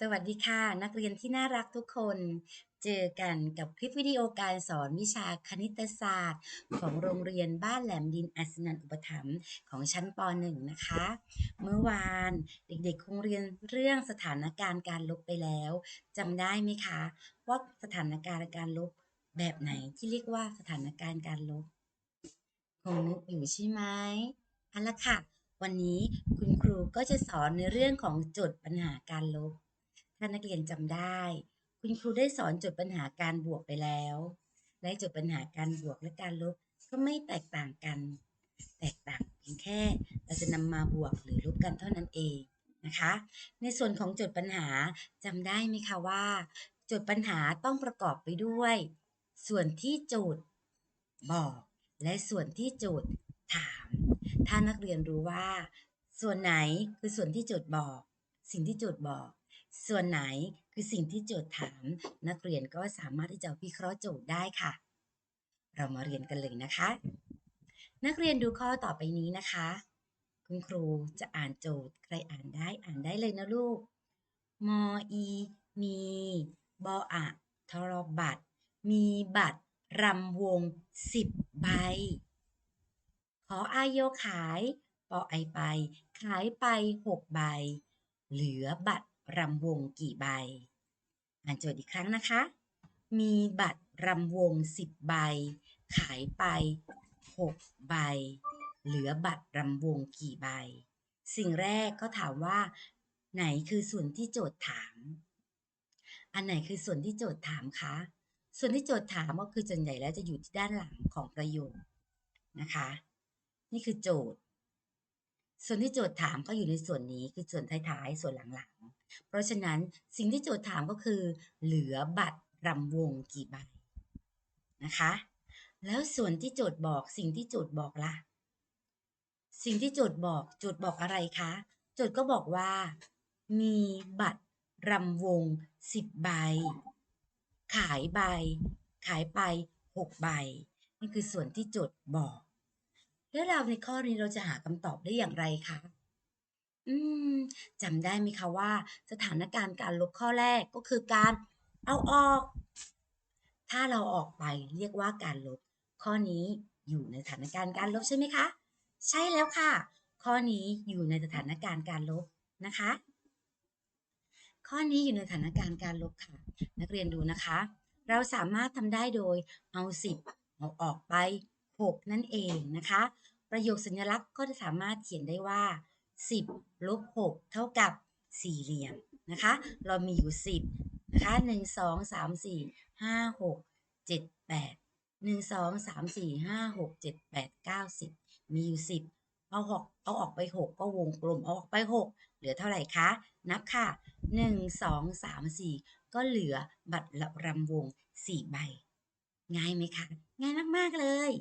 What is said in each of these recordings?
สวัสดีค่ะ นักเรียนที่น่ารักทุกคน เจอกันกับคลิปวิดีโอการสอนวิชาคณิตศาสตร์ ของโรงเรียนบ้านแหลมดินอัศนันอุปถัมภ์ของชั้นป .1 นะคะ เมื่อวานเด็กๆคงเรียนเรื่องสถานการณ์การลบไปแล้วจำได้ไหมคะ ว่าสถานการณ์การลบแบบไหนที่เรียกว่าสถานการณ์การลบคงนึกอยู่ใช่ไหมเอาละค่ะ วันนี้คุณครูก็จะสอนในเรื่องของโจทย์ปัญหาการลบ ถ้านักเรียนจำได้ คุณครูได้สอนโจทย์ปัญหาการบวกไปแล้ว และโจทย์ปัญหาการบวกและการลบก็ไม่แตกต่างกัน แตกต่างเพียงแค่เราจะนำมาบวกหรือลบกันเท่านั้นเองนะคะ ในส่วนของโจทย์ปัญหาจำได้ไหมคะว่า โจทย์ปัญหาต้องประกอบไปด้วย ส่วนที่โจทย์บอก และส่วนที่โจทย์ ถาม ถ้านักเรียนรู้ว่า ส่วนไหนคือส่วนที่โจทย์บอก สิ่งที่โจทย์บอก ส่วนไหนคือสิ่งที่โจทย์ถาม นักเรียนก็สามารถที่จะวิเคราะห์โจทย์ได้ค่ะ เรามาเรียนกันเลยนะคะ นักเรียนดูข้อต่อไปนี้นะคะ คุณครูจะอ่านโจทย์ใครอ่านได้อ่านได้เลยนะลูกมอี มีบออะทรบัตรมีบัตรรำวงสิบใบ ออายโยขาย ปอไอไป ขายไปหกใบ เหลือบัตรรำวงกี่ใบ อ่านโจทย์อีกครั้งนะคะ มีบัตรรำวงสิบใบ ขายไปหกใบ เหลือบัตรรำวงกี่ใบ สิ่งแรกก็ถามว่า ไหนคือส่วนที่โจทย์ถาม อันไหนคือส่วนที่โจทย์ถามคะ ส่วนที่โจทย์ถามก็คือส่วนใหญ่แล้วจะอยู่ที่ด้านหลังของประโยคนะคะ นี่คือโจทย์ ส่วนที่โจทย์ถามก็อยู่ในส่วนนี้คือส่วนท้ายๆ ส่วนหลังๆ เพราะฉะนั้นสิ่งที่โจทย์ถามก็คือ เหลือบัตรรำวงกี่ใบนะคะ แล้วส่วนที่โจทย์บอกสิ่งที่โจทย์บอกล่ะ สิ่งที่โจทย์บอกโจทย์บอกอะไรคะ โจทย์ก็บอกว่า มีบัตรรำวงสิบใบ ขายใบ ขายไปหกใบนี่คือส่วนที่โจทย์บอก แล้วเราในข้อนี้เราจะหาคำตอบได้อย่างไรคะ อืมจำได้ไหมคะว่า สถานการณ์การลบข้อแรกก็คือการเอาออก ถ้าเราออกไปเรียกว่าการลบ ข้อนี้อยู่ในสถานการณ์การลบใช่ไหมคะ ใช่แล้วค่ะ ข้อนี้อยู่ในสถานการณ์การลบนะคะ ข้อนี้อยู่ในสถานการณ์การลบค่ะ นักเรียนดูนะคะ เราสามารถทำได้โดยเอา 10 เอาออกไป 6 นั่นเองนะคะ ประโยคสัญลักษณ์ก็จะสามารถเขียนได้ว่า 10ลบ6เท่ากับสี่เหลี่ยมนะคะ เรามีอยู่ 10นะคะ1 2 3 4 5 6 7 8 1 2 3 4 5 6 7 8 9 10 มีอยู่ 10 เอาหกเอาออกไป 6 ก็วงกลมเอาออกไป 6 เหลือเท่าไหร่คะ นับค่ะ 1 2 3 4 ก็เหลือบัตรละรำวง 4 ใบ ง่ายไหมคะ ง่ายมาก ๆ เลย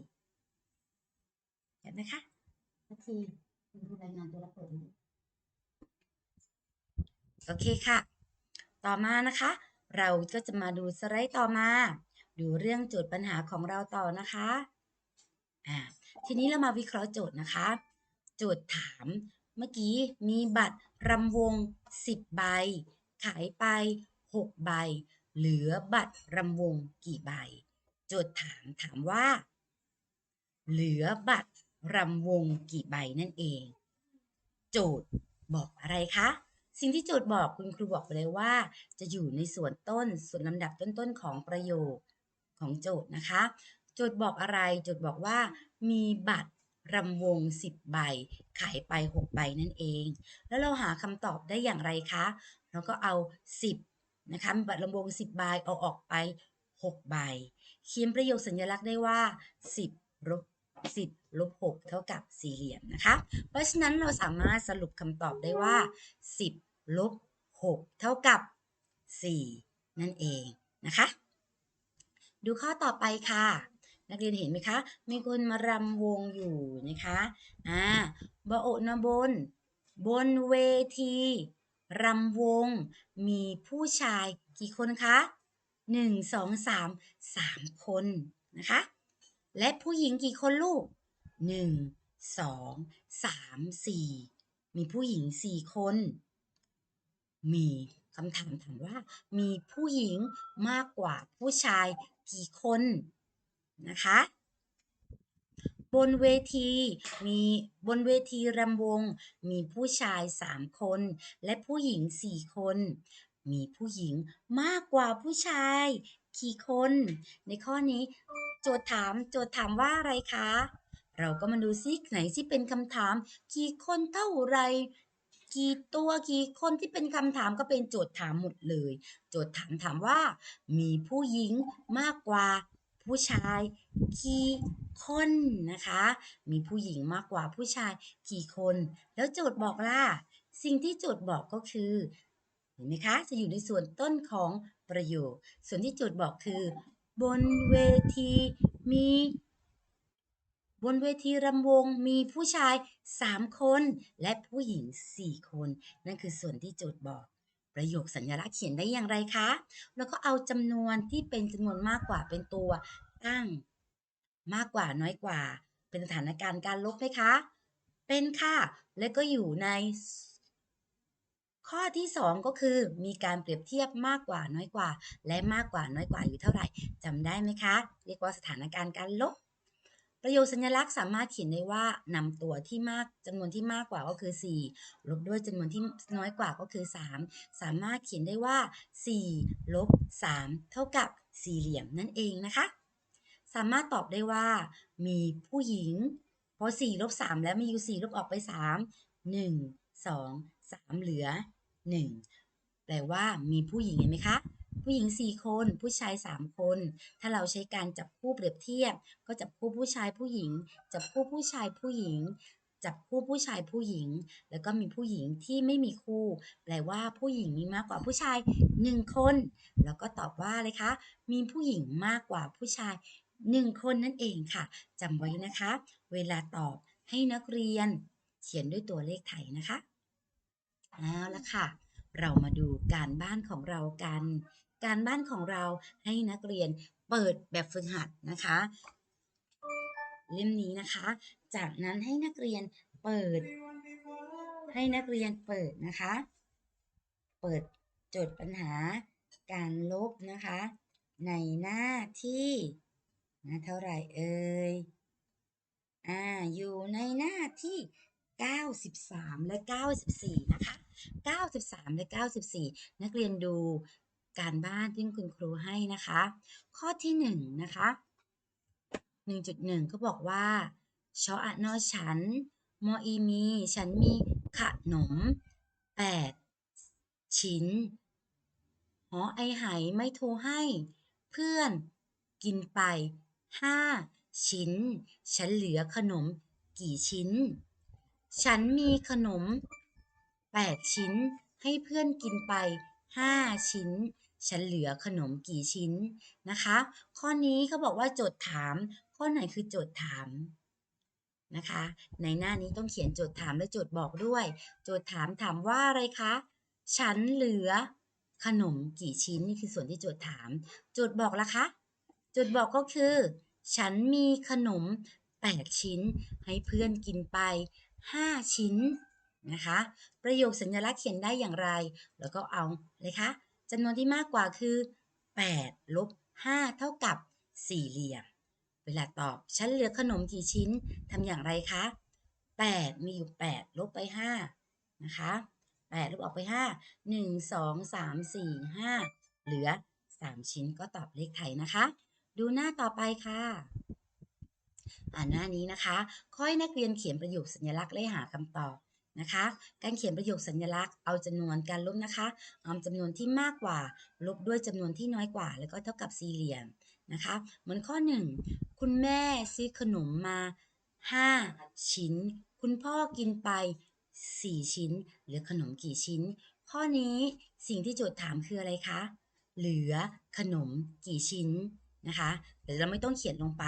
เห็นไหมคะนาทีคุณดูรายงานตัวรับผลโอเคค่ะ ต่อมานะคะ เราก็จะมาดูสไลด์ต่อมา ดูเรื่องโจทย์ปัญหาของเราต่อนะคะอ่าทีนี้เรามาวิเคราะห์โจทย์นะคะ โจทย์ถามเมื่อกี้มีบัตรรำวง 10 ใบ ขายไป 6 ใบ เหลือบัตรรำวงกี่ใบ โจทย์ถามถามว่า เหลือบัตร รำวงกี่ใบนั่นเอง โจทย์บอกอะไรคะ สิ่งที่โจทย์บอกคุณครูบอกไปเลยว่า จะอยู่ในส่วนต้นส่วนลำดับต้นๆของประโยคของโจทย์นะคะ โจทย์บอกอะไร โจทย์บอกว่า มีบัตรรำวง 10 ใบ ขายไป 6 ใบนั่นเอง แล้วเราหาคำตอบได้อย่างไรคะ เราก็เอา 10 นะคะ บัตรรำวง 10 ใบ เอาออกไป 6 ใบ เขียนประโยคสัญลักษณ์ได้ว่า 10ลบ10 ลบ6เท่ากับสี่เหลี่ยมนะคะ เพราะฉะนั้นเราสามารถสรุปคำตอบได้ว่า 10ลบ6เท่ากับ 4 นั่นเองนะคะ ดูข้อต่อไปค่ะ นักเรียนเห็นไหมคะ มีคนมารำวงอยู่นะคะอ่าบโอนบน บนเวทีรำวง มีผู้ชายกี่คนคะหนึ่งสองสามสามคนนะคะ และผู้หญิงกี่คนลูก หนึ่งสองสามสี่มีผู้หญิงสี่คน มีคำถามถามว่า มีผู้หญิงมากกว่าผู้ชายกี่คนนะคะ บนเวทีมีบนเวทีรำวง มีผู้ชาย3คน และผู้หญิง4คน มีผู้หญิงมากกว่าผู้ชายกี่คน ในข้อนี้โจทย์ถามโจทย์ถามว่าอะไรคะ เราก็มาดูซิไหนที่เป็นคำถาม กี่คนเท่าไรกี่ตัวกี่คนที่เป็นคำถามก็เป็นโจทย์ถามหมดเลย โจทย์ถามถามว่า มีผู้หญิงมากกว่าผู้ชายกี่คนนะคะ มีผู้หญิงมากกว่าผู้ชายกี่คน แล้วโจทย์บอกล่ะ สิ่งที่โจทย์บอกก็คือ เห็นไหมคะ จะอยู่ในส่วนต้นของประโยค ส่วนที่โจทย์บอกคือ บนเวทีมี บนเวทีรำวงมีผู้ชาย 3 คน และผู้หญิง 4 คน นั่นคือส่วนที่โจทย์บอกประโยคสัญลักษณ์เขียนได้อย่างไรคะ แล้วก็เอาจำนวนที่เป็นจำนวนมากกว่าเป็นตัวตั้ง มากกว่าน้อยกว่า เป็นสถานการณ์การลบไหมคะ เป็นค่ะ และก็อยู่ใน ข้อที่ 2 ก็คือ มีการเปรียบเทียบมากกว่าน้อยกว่า และมากกว่าน้อยกว่าอยู่เท่าไหร่จำได้ไหมคะ เรียกว่าสถานการณ์การลบ ประโยคสัญลักษณ์สามารถเขียนได้ว่านำตัวที่มากจำนวนที่มากกว่าก็คือ 4 ลบด้วยจำนวนที่น้อยกว่าก็คือ 3 สามารถเขียนได้ว่า 4 ลบ 3 เท่ากับสี่เหลี่ยมนั่นเองนะคะ สามารถตอบได้ว่า มีผู้หญิงพอ4ลบ3แล้วมีอยู่ 4 ลบออกไป 3 1 2 3 เหลือ 1 แปลว่ามีผู้หญิงเห็นไหมคะ ผู้หญิง 4 คน ผู้ชาย 3 คน ถ้าเราใช้การจับคู่เปรียบเทียบ ก็จับคู่ผู้ชายผู้หญิง จับคู่ผู้ชายผู้หญิง จับคู่ผู้ชายผู้หญิง แล้วก็มีผู้หญิงที่ไม่มีคู่ แปลว่าผู้หญิงมีมากกว่าผู้ชาย 1 คน แล้วก็ตอบว่าเลยคะ มีผู้หญิงมากกว่าผู้ชาย1คนนั่นเองค่ะจำไว้นะคะ เวลาตอบให้นักเรียน เขียนด้วยตัวเลขไทยนะคะเอาละค่ะ เรามาดูการบ้านของเรากัน การบ้านของเราให้นักเรียนเปิดแบบฝึกหัดนะคะ เล่มนี้นะคะ จากนั้นให้นักเรียนเปิด ให้นักเรียนเปิดนะคะ เปิดโจทย์ปัญหาการลบนะคะ ในหน้าที่นะเท่าไหร่เอ่ยอ่าอยู่ในหน้าที่ 93 และ 94 นะคะ 93 และ 94 นักเรียนดู การบ้านที่คุณครูให้นะคะ ข้อที่1นะคะ1.1 ก็บอกว่าชออะนอฉันมออีมี ฉันมีขนม 8 ชิ้นหอไอไหไม่โทรให้ เพื่อนกินไป 5 ชิ้น ฉันเหลือขนมกี่ชิ้น ฉันมีขนม 8 ชิ้นให้เพื่อนกินไป 5 ชิ้น ฉันเหลือขนมกี่ชิ้นนะคะ ข้อนี้เขาบอกว่าโจทย์ถาม ข้อไหนคือโจทย์ถามนะคะ ในหน้านี้ต้องเขียนโจทย์ถามและโจทย์บอกด้วย โจทย์ถามถามว่าอะไรคะ ฉันเหลือขนมกี่ชิ้นนี่คือส่วนที่โจทย์ถาม โจทย์บอกละคะ โจทย์บอกก็คือ ฉันมีขนม 8 ชิ้น ให้เพื่อนกินไป 5 ชิ้นนะคะ ประโยคสัญลักษณ์เขียนได้อย่างไร แล้วก็เอาเลยคะ จำนวนที่มากกว่าคือ 8 ลบ 5 เท่ากับสี่เหลี่ยม เวลาตอบฉันเหลือขนมกี่ชิ้นทำอย่างไรคะ 8 มีอยู่ 8 ลบไป 5 นะคะ 8 ลบออกไป 5 1 2 3 4 5 เหลือ 3 ชิ้นก็ตอบเลขไทยนะคะ ดูหน้าต่อไปค่ะอ่านหน้านี้นะคะ ค่อยนักเรียนเขียนประโยคสัญลักษณ์และหาคำตอบ นะคะ การเขียนประโยคสัญลักษณ์เอาจำนวนการลบนะคะเอาจำนวนที่มากกว่า ลบด้วยจำนวนที่น้อยกว่า แล้วก็เท่ากับสี่เหลี่ยมนะคะเหมือนข้อ 1 คุณแม่ซื้อขนมมา 5 ชิ้น คุณพ่อกินไป 4 ชิ้นเหลือขนมกี่ชิ้น ข้อนี้สิ่งที่โจทย์ถามคืออะไรคะ เหลือขนมกี่ชิ้นนะคะแต่เราไม่ต้องเขียนลงไป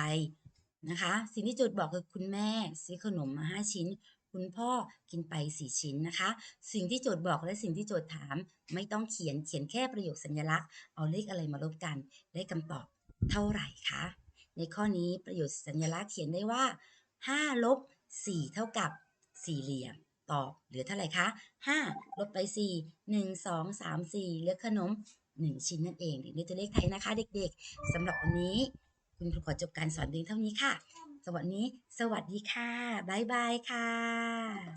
นะคะ สิ่งที่โจทย์บอกคือคุณแม่ซื้อขนมมา 5 ชิ้น คุณพ่อกินไปสี่ชิ้นนะคะ สิ่งที่โจทย์บอกและสิ่งที่โจทย์ถาม ไม่ต้องเขียนเขียนแค่ประโยคสัญลักษณ์เอาเลขอะไรมาลบกัน ได้คำตอบเท่าไหร่คะในข้อนี้ประโยชน์สัญลักษณ์เขียนได้ว่า5ลบ4เท่ากับสี่เหลี่ยมตอบเหลือเท่าไหร่คะ5ลบไป 4 1 2 3 4เหลือขนม 1 ชิ้นนั่นเองหรือในตัวเลขไทยนะคะ เด็กๆสำหรับวันนี้ คุณครูขอจบการสอนเพียงเท่านี้ค่ะ สวัสดีสวัสดีค่ะ บ๊ายบายค่ะ